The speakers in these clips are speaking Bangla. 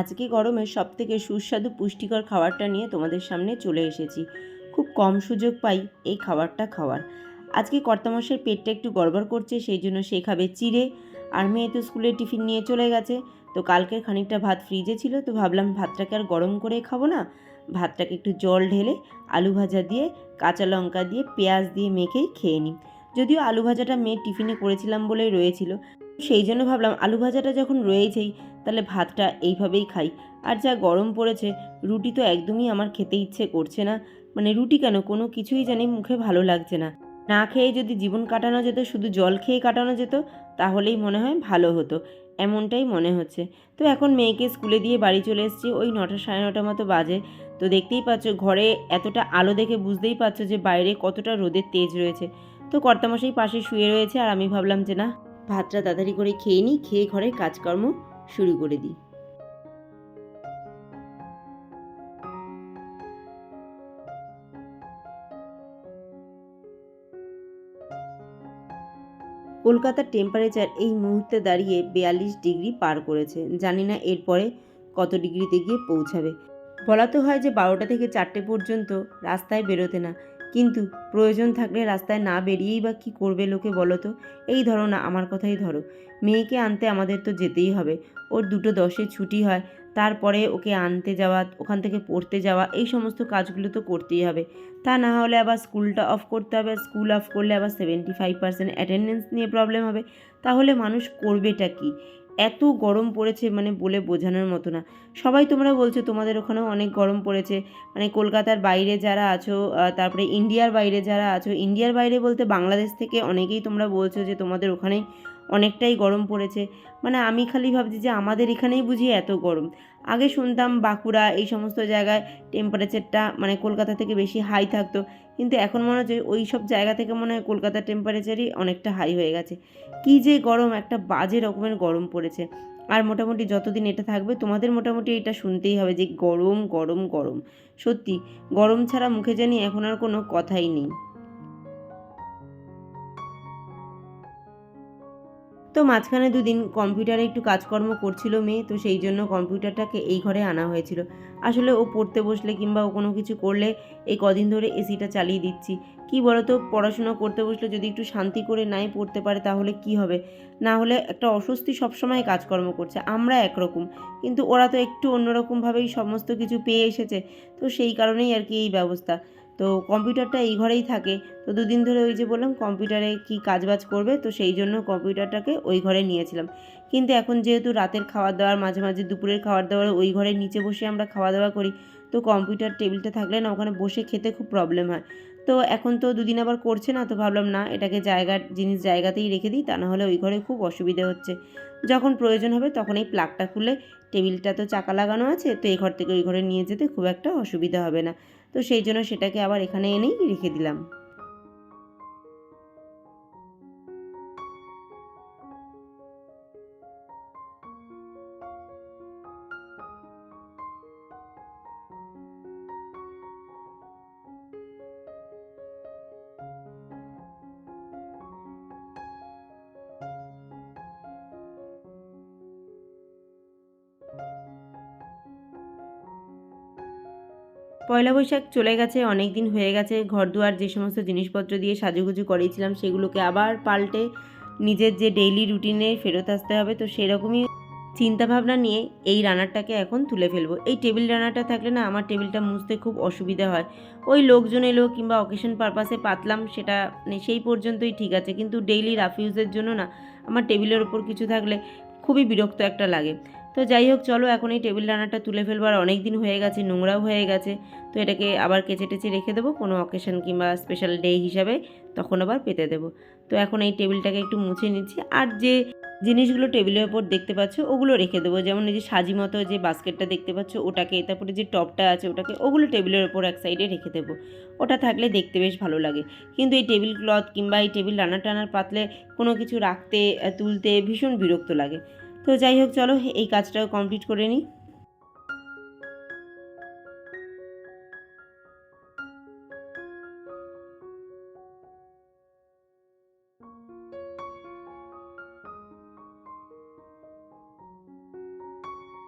আজকে গরমের সবথেকে সুস্বাদু পুষ্টিকর খাবারটা নিয়ে তোমাদের সামনে চলে এসেছি। খুব কম সুযোগ পাই এই খাবারটা খাওয়ার। আজকে কর্তামশাই পেটটা একটু গড়বড় করছে, সেই জন্য সে খাবে চিড়ে। আর মেয়ে তো স্কুলে টিফিন নিয়ে চলে গেছে। তো কালকের খানিকটা ভাত ফ্রিজে ছিল, তো ভাবলাম ভাতটাকে আর গরম করে খাব না। ভাতটাকে একটু জল ঢেলে আলু ভাজা দিয়ে, কাঁচা লঙ্কা দিয়ে, পেঁয়াজ দিয়ে মেখেই খেয়ে নিই। যদিও আলু ভাজাটা মেয়ে টিফিনে করেছিলাম বলেই রয়েছিল। সেই জন্য ভাবলাম আলু ভাজাটা যখন রয়েছেই, তাহলে ভাতটা এইভাবেই খাই। আর যা গরম পড়েছে, রুটি তো একদমই আমার খেতে ইচ্ছে করছে না। মানে রুটি কেন? কোনো কিছুই জানি মুখে ভালো লাগছে না। না খেয়ে যদি জীবন কাটানো যেত, শুধু জল খেয়ে কাটানো যেত, তাহলেই মনে হয় ভালো হতো। এমনটাই মনে হচ্ছে। তো এখন মেয়েকে স্কুলে দিয়ে বাড়ি চলে এসেছি, ওই নটা সাড়ে নটা মতো বাজে। তো দেখতেই পাচ্ছ, ঘরে এতটা আলো দেখে বুঝতেই পারছ যে বাইরে কতটা রোদের তেজ রয়েছে। তো কর্তামশাই পাশে শুয়ে রয়েছে, আর আমি ভাবলাম যে না ভাতটা তাড়াতাড়ি করে খেয়ে নিই, খেয়ে ঘরের কাজকর্ম শুরু করে দিই। কলকাতার টেম্পারেচার এই মুহূর্তে দাঁড়িয়ে বিয়াল্লিশ ডিগ্রি পার করেছে। জানি না এরপরে কত ডিগ্রিতে গিয়ে পৌঁছাবে। বলা তো হয় যে বারোটা থেকে চারটে পর্যন্ত রাস্তায় বেরোতে না। কিন্তু প্রয়োজন থাকলে রাস্তায় না বেরিয়েই বা কী করবে লোকে বলো তো? এই ধরো না, আমার কথাই ধরো। মেয়েকে আনতে আমাদের তো যেতেই হবে। ওর দুটো দশে ছুটি হয়। তারপরে ওকে আনতে যাওয়া, ওখান থেকে পড়তে যাওয়া, এই সমস্ত কাজগুলো তো করতেই হবে। তা না হলে আবার স্কুলটা অফ করতে হবে। স্কুল অফ করলে আবার সেভেন্টি ফাইভ পার্সেন্ট অ্যাটেন্ডেন্স নিয়ে প্রবলেম হবে। তাহলে মানুষ করবেটা কি? এত গরম পড়েছে মানে বলে বোঝানোর মতো না। সবাই তোমরা বলছো তোমাদের ওখানেও অনেক গরম পড়েছে। মানে কলকাতার বাইরে যারা আছো তারপরে ইন্ডিয়ার বাইরে যারা আছো, ইন্ডিয়ার বাইরে বলতে বাংলাদেশ থেকে অনেকেই তোমরা বলছো যে তোমাদের ওখানে অনেকটাই গরম পড়েছে। মানে আমি খালি ভাবছি যে আমাদের এখানেই বুঝি এত গরম। আগে শুনতাম বাঁকুড়া এই সমস্ত জায়গায় টেম্পারেচারটা মানে কলকাতা থেকে বেশি হাই থাকতো। কিন্তু এখন মনে হচ্ছে ওই সব জায়গা থেকে মনে হয় কলকাতার টেম্পারেচারই অনেকটা হাই হয়ে গেছে। কী যে গরম, একটা বাজে রকমের গরম পড়েছে। আর মোটামুটি যতদিন এটা থাকবে, তোমাদের মোটামুটি এটা শুনতেই হবে যে গরম গরম গরম। সত্যি, গরম ছাড়া মুখে জানি এখন আর কোনো কথাই নেই। তো মাঝখানে দুদিন কম্পিউটারে একটু কাজকর্ম করছিল মেয়ে, তো সেই জন্য কম্পিউটারটাকে এই ঘরে আনা হয়েছিল। আসলে ও পড়তে বসলে কিংবা ও কোনো কিছু করলে এই কদিন ধরে এসিটা চালিয়ে দিচ্ছি। কি বলতো, পড়াশোনা করতে বসলে যদি একটু শান্তি করে নাই পড়তে পারে তাহলে কি হবে? না হলে একটা অস্বস্তি সবসময় কাজকর্ম করছে, আমরা একরকম। কিন্তু ওরা তো একটু অন্যরকমভাবেই সমস্ত কিছু পেয়ে এসেছে, তো সেই কারণেই আর কি এই ব্যবস্থা। তো কম্পিউটারটা এই ঘরেই থাকে। তো দুদিন ধরে ওই যে বললাম, কম্পিউটারে কি কাজবাজ করবে, তো সেই জন্য কম্পিউটারটাকে ওই ঘরে নিয়েছিলাম। কিন্তু এখন যেহেতু রাতের খাবার দাওয়ার মাঝে মাঝে দুপুরের খাবার দাওয়ার ওই ঘরের নিচে বসে আমরা খাওয়া দাওয়া করি, তো কম্পিউটার টেবিলটা থাকলে না ওখানে বসে খেতে খুব প্রবলেম হয়। তো এখন তো দুদিন আবার করছে না, তো ভাবলাম না, এটাকে জায়গার জিনিস জায়গাতেই রেখে দিই, তা নাহলে ওই ঘরে খুব অসুবিধে হচ্ছে। যখন প্রয়োজন হবে তখন এই প্লাগটা খুলে, টেবিলটা তো চাকা লাগানো আছে, তো এই ঘর থেকে ওই ঘরে নিয়ে যেতে খুব একটা অসুবিধা হবে না। তো সেই জন্য সেটাকে আবার এখানে এনেই রেখে দিলাম। পয়লা বৈশাখ চলে গেছে, অনেক দিন হয়ে গেছে। ঘর দুয়ার যে সমস্ত জিনিসপত্র দিয়ে সাজুগুজু করেছিলাম, সেগুলোকে আবার পাল্টে নিজের যে ডেইলি রুটিনে ফেরত আসতে হবে। তো সেরকমই চিন্তাভাবনা নিয়ে এই রানারটাকে এখন তুলে ফেলব। এই টেবিল রানারটা থাকলে না, আমার টেবিলটা মুছতে খুব অসুবিধা হয়। ওই লোকজন এলো কিংবা অকেশন পারপাসে পাতলাম, সেটা মানে সেই পর্যন্তই ঠিক আছে। কিন্তু ডেইলি রাফ ইউজের জন্য না, আমার টেবিলের ওপর কিছু থাকলে খুবই বিরক্ত একটা লাগে। তো যাই হোক, চলো এখন এই টেবিল রান্নাটা তুলে ফেলব। আর অনেক দিন হয়ে গেছে, নোংরাও হয়ে গেছে। তো এটাকে আবার কেচে টেচে রেখে দেবো। কোনো অকেশন কিংবা স্পেশাল ডে হিসাবে তখন আবার পেতে দেবো। তো এখন এই টেবিলটাকে একটু মুছে নিচ্ছি। আর যে জিনিসগুলো টেবিলের ওপর দেখতে পাচ্ছ, ওগুলো রেখে দেবো। যেমন এই যে সাজি মতো যে বাস্কেটটা দেখতে পাচ্ছ, ওটাকে, তারপরে যে টপটা আছে ওটাকে, ওগুলো টেবিলের ওপর এক সাইডে রেখে দেবো। ওটা থাকলে দেখতে বেশ ভালো লাগে। কিন্তু এই টেবিল ক্লথ কিংবা এই টেবিল রান্না টানার পাতলে কোনো কিছু রাখতে, তুলতে ভীষণ বিরক্ত লাগে। তো যাই হোক, চলো এই কাজটাও কমপ্লিট করে নিই।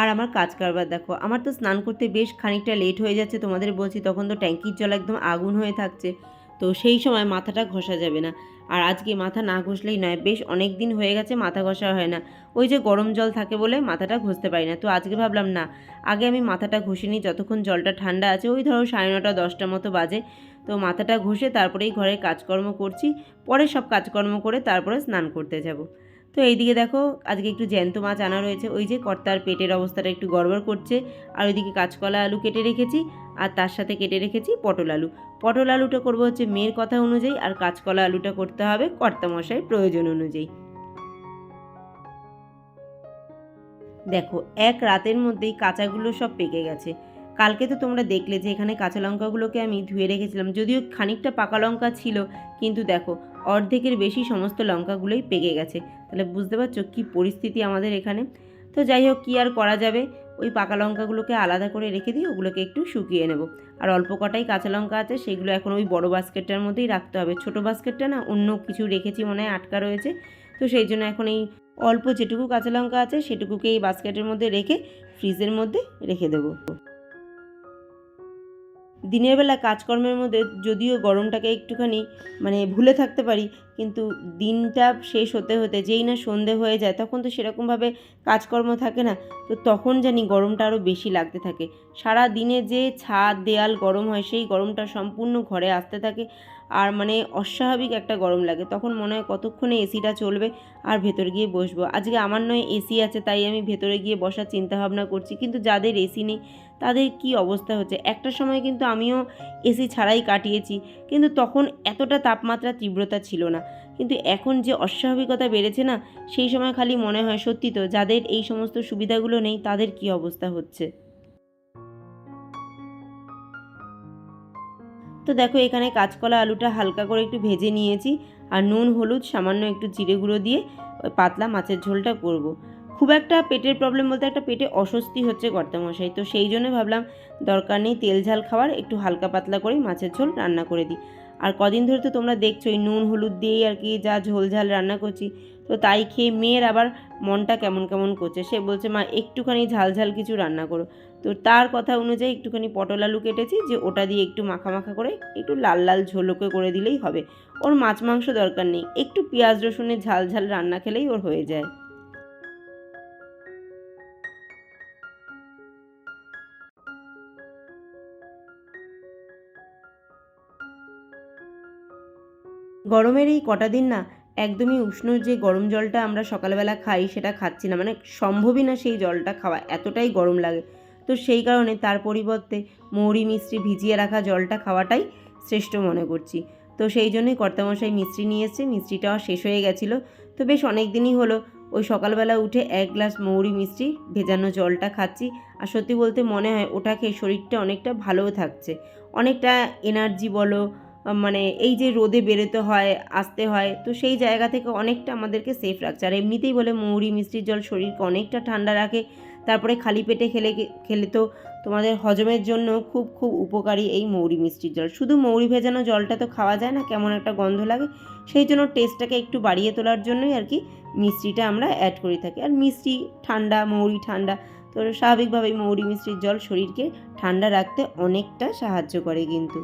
আর আমার কাজ কারবার দেখো, আমার তো স্নান করতে বেশ খানিকটা লেট হয়ে যাচ্ছে, তোমাদের বলছি, তখন তো ট্যাঙ্কির জল একদম আগুন হয়ে থাকছে। তো সেই সময় মাথাটা ঘষা যাবে না। আর আজকে মাথা না ঘষলেই নয়, বেশ অনেক দিন হয়ে গেছে মাথা ঘষা হয় না। ওই যে গরম জল থাকে বলে মাথাটা ঘষতে পারি না। তো আজকে ভাবলাম, না, আগে আমি মাথাটা ঘষে নিই, যতক্ষণ জলটা ঠান্ডা আছে। ওই ধরো সাড়ে নটা, দশটা মতো বাজে। তো মাথাটা ঘষে তারপরেই ঘরে কাজকর্ম করছি। পরে সব কাজকর্ম করে তারপরে স্নান করতে যাব। তো এইদিকে দেখো, আজকে একটু জ্যান্ত মাছ আনা রয়েছে। ওই যে কর্তার পেটের অবস্থাটা একটু গড়বড় করছে। আর ওইদিকে কাঁচকলা আলু কেটে রেখেছি, আর তার সাথে কেটে রেখেছি পটল আলু। পটল আলুটা করব হচ্ছে মেয়ের কথা অনুযায়ী, আর কাঁচকলা আলুটা করতে হবে কর্তামশাইয়ের প্রয়োজন অনুযায়ী। দেখো, এক রাতের মধ্যেই কাঁচাগুলো সব পেকে গেছে। কালকে তো তোমরা দেখলে যে এখানে কাঁচা লঙ্কাগুলোকে আমি ধুয়ে রেখেছিলাম। যদিও খানিকটা পাকা লঙ্কা ছিল, কিন্তু দেখো, অর্ধেকের বেশি সমস্ত লঙ্কাগুলোই পেকে গেছে। তাহলে বুঝতে পারছ কী পরিস্থিতি আমাদের এখানে? তো যাই হোক, কী আর করা যাবে? ওই পাকা লঙ্কাগুলোকে আলাদা করে রেখে দিই ওগুলোকে একটু শুকিয়ে নেব। আর অল্প কটাই কাঁচা লঙ্কা আছে, সেগুলো এখন ওই বড় বাস্কেটটার মধ্যেই রাখতে হবে। ছোট বাস্কেটটা না, অন্য কিছু রেখেছি মনে হয় আটকা রয়েছে। তো সেই জন্য এখন এই অল্প যেটুকু কাঁচা লঙ্কা আছে, সেটুকুকে এই বাস্কেটের মধ্যে রেখে ফ্রিজের মধ্যে রেখে দেবো। দিনের বেলা কাজকর্মের মধ্যে যদিও গরমটাকে একটুখানি মানে ভুলে থাকতে পারি, কিন্তু দিনটা শেষ হতে হতে যেই না সন্ধে হয়ে যায় তখন তো সেরকমভাবে কাজকর্ম থাকে না। তো তখন জানি গরমটা আরও বেশি লাগতে থাকে। সারা দিনে যে ছাদ দেয়াল গরম হয় সেই গরমটা সম্পূর্ণ ঘরে আসতে থাকে আর মানে অস্বাভাবিক একটা গরম লাগে। তখন মনে হয় কতক্ষণে এসিটা চলবে আর ভেতর গিয়ে বসবো। আজকে আমার নয় এসি আছে, তাই আমি ভেতরে গিয়ে বসার চিন্তাভাবনা করছি, কিন্তু যাদের এসি নেই তাদের কি অবস্থা হচ্ছে? একটা সময় কিন্তু আমিও এসি ছাড়াই কাটিয়েছি, কিন্তু তখন এতটা তাপমাত্রা, তীব্রতা ছিল না। কিন্তু এখন যে অস্বাভাবিকতা বেড়েছে না, সেই সময় খালি মনে হয়, সত্যি তো, যাদের এই সমস্ত সুবিধাগুলো নেই, তাদের কি অবস্থা হচ্ছে? তো দেখো, এখানে কাঁচকলা আলুটা হালকা করে একটু ভেজে নিয়েছি, আর নুন, হলুদ, সামান্য একটু জিরে গুঁড়ো দিয়ে পাতলা মাছের ঝোলটা করব। খুব একটা পেটের প্রবলেম বলতে একটা পেটে অস্বস্তি হচ্ছে কর্তামশাই। তো সেই জন্য ভাবলাম, দরকার নেই তেল ঝাল খাওয়ার একটু হালকা পাতলা করেই মাছের ঝোল রান্না করে দিই। আর কদিন ধরে তো তোমরা দেখছ, এই নুন, হলুদ দিয়েই আর কি যা ঝোল ঝাল রান্না করছি। তো তাই খেয়ে মেয়ের আবার মনটা কেমন কেমন করছে, সে বলছে, মা, একটুখানি ঝাল ঝাল কিছু রান্না করো। তো তার কথা অনুযায়ী একটুখানি পটল আলু কেটেছি, যে ওটা দিয়ে একটু মাখা মাখা করে একটু লাল লাল ঝোলকে করে দিলেই হবে। ওর মাছ মাংস দরকার নেই, একটু পেঁয়াজ রসুনের ঝাল ঝাল রান্না খেলেই ওর হয়ে যায়। গরমের এই কটা দিন না একদমই উষ্ণ যে গরম জলটা আমরা সকালবেলা খাই সেটা খাচ্ছি না। মানে সম্ভবই না সেই জলটা খাওয়া, এতটাই গরম লাগে। তো সেই কারণে তার পরিবর্তে মৌরি, মিষ্টি ভিজিয়ে রাখা জলটা খাওয়াটাই শ্রেষ্ঠ মনে করছি। তো সেই জন্যই কর্তামশাই মিষ্টি নিয়ে এসছে, মিষ্টিটাও শেষ হয়ে গেছিল। তো বেশ অনেক দিনই হলো, ওই সকালবেলা উঠে এক গ্লাস মৌরি, মিষ্টি ভেজানো জলটা খাচ্ছি। আর সত্যি বলতে মনে হয় ওটা খেয়ে শরীরটা অনেকটা ভালোও থাকছে। অনেকটা এনার্জি বলো মানে এই যে রোদে বেরোতে হয়, আসতে হয়, তো সেই জায়গা থেকে অনেকটা আমাদেরকে সেফ রাখছে। আর এমনিতেই বলে মৌরি মিষ্টির জল শরীরকে অনেকটা ঠান্ডা রাখে, তারপরে খালি পেটে খেলে খেলে তো তোমাদের হজমের জন্য খুব খুব উপকারী এই মৌরি মিষ্টির জল। শুধু মৌরি ভেজানো জলটা তো খাওয়া যায় না, কেমন একটা গন্ধ লাগে, সেই জন্য টেস্টটাকে একটু বাড়িয়ে তোলার জন্যই আর কি মিষ্টিটা আমরা অ্যাড করে থাকি। আর মিষ্টি ঠান্ডা, মৌরি ঠান্ডা, তো স্বাভাবিকভাবেই মৌরি মিষ্টির জল শরীরকে ঠান্ডা রাখতে অনেকটা সাহায্য করে কিন্তু।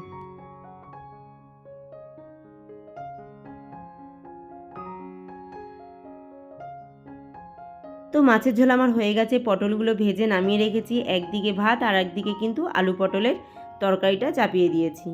তো মাছের ঝোল আমার হয়ে গেছে, পটলগুলো ভেজে নামিয়ে রেখেছি। একদিকে ভাত আর একদিকে কিন্তু আলু পটলের তরকারিটা চাপিয়ে দিয়েছি।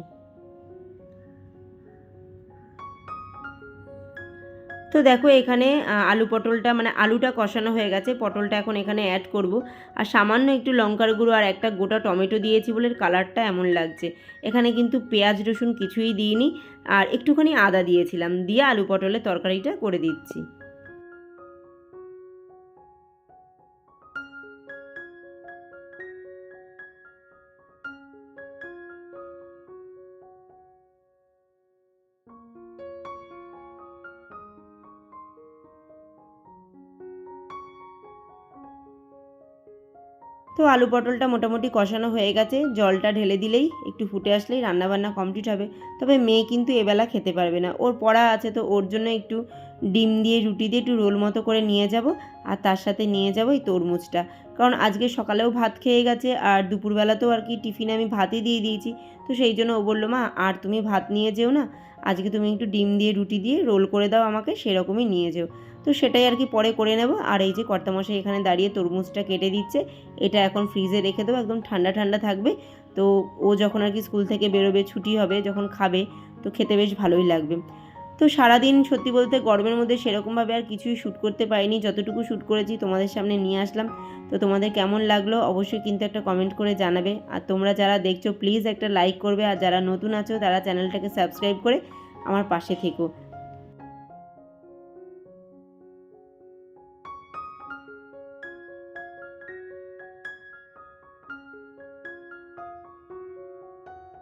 তো দেখো এখানে আলু পটলটা মানে আলুটা কষানো হয়ে গেছে, পটলটা এখন এখানে অ্যাড করব। আর সামান্য একটু লঙ্কার গুঁড়ো আর একটা গোটা টমেটো দিয়েছি বলে কালারটা এমন লাগছে। এখানে কিন্তু পেঁয়াজ, রসুন কিছুই দিইনি, আর একটুখানি আদা দিয়েছিলাম, দিয়ে আলু পটলের তরকারিটা করে দিচ্ছি। তো আলু পটলটা মোটামুটি কষানো হয়ে গেছে। জলটা ঢেলে দিলেই একটু ফুটে আসলেই রান্নাবান্না কমপ্লিট হবে। তবে মেয়ে কিন্তু এবেলা খেতে পারবে না। ওর পড়া আছে তো ওর জন্য একটু ডিম দিয়ে, রুটি দিয়ে একটু রোল মতো করে নিয়ে যাব আর তার সাথে নিয়ে যাব এই তরমুজটা। কারণ আজকে সকালেও ভাত খেয়ে গেছে আর দুপুরবেলাতেও আর কি টিফিনে আমি ভাতই দিয়ে দিয়েছি। তো সেই জন্য ও বলল, মা, আর তুমি ভাত নিয়ে যেও না। আজকে তুমি একটু ডিম দিয়ে, রুটি দিয়ে রোল করে দাও আমাকে, সেরকমই নিয়ে যেও। তো সেটাই আর কি পরে করে নেব। আর এই যে কর্তামশাই এখানে দাঁড়িয়ে তরমুজটা কেটে দিচ্ছে, এটা এখন ফ্রিজে রেখে দেবো, একদম ঠান্ডা ঠান্ডা থাকবে। তো ও যখন আর কি স্কুল থেকে বেরোবে, ছুটি হবে, যখন খাবে, তো খেতে বেশ ভালোই লাগবে। তো সারাদিন সত্যি বলতে গরমের মধ্যে সেরকমভাবে আর কিছুই শ্যুট করতে পারিনি, যতটুকু শ্যুট করেছি তোমাদের সামনে নিয়ে আসলাম। তো তোমাদের কেমন লাগল অবশ্যই কিন্তু একটা কমেন্ট করে জানাবে। আর তোমরা যারা দেখছ, প্লিজ একটা লাইক করবে। আর যারা নতুন আছো, তারা চ্যানেলটাকে সাবস্ক্রাইব করে আমার পাশে থেকো।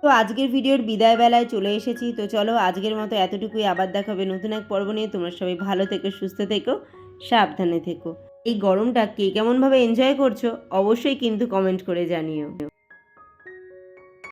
তো আজকের ভিডিওর বিদায় বেলায় চলে এসেছি। তো চলো আজকের মতো এতটুকুই আবার দেখা হবে নতুন এক পর্ব নিয়ে। তোমরা সবাই ভালো থেকো, সুস্থ থেকো, সাবধানে থেকো। এই গরমটা কে কেমনভাবে এনজয় করছ অবশ্যই কিন্তু কমেন্ট করে জানিও।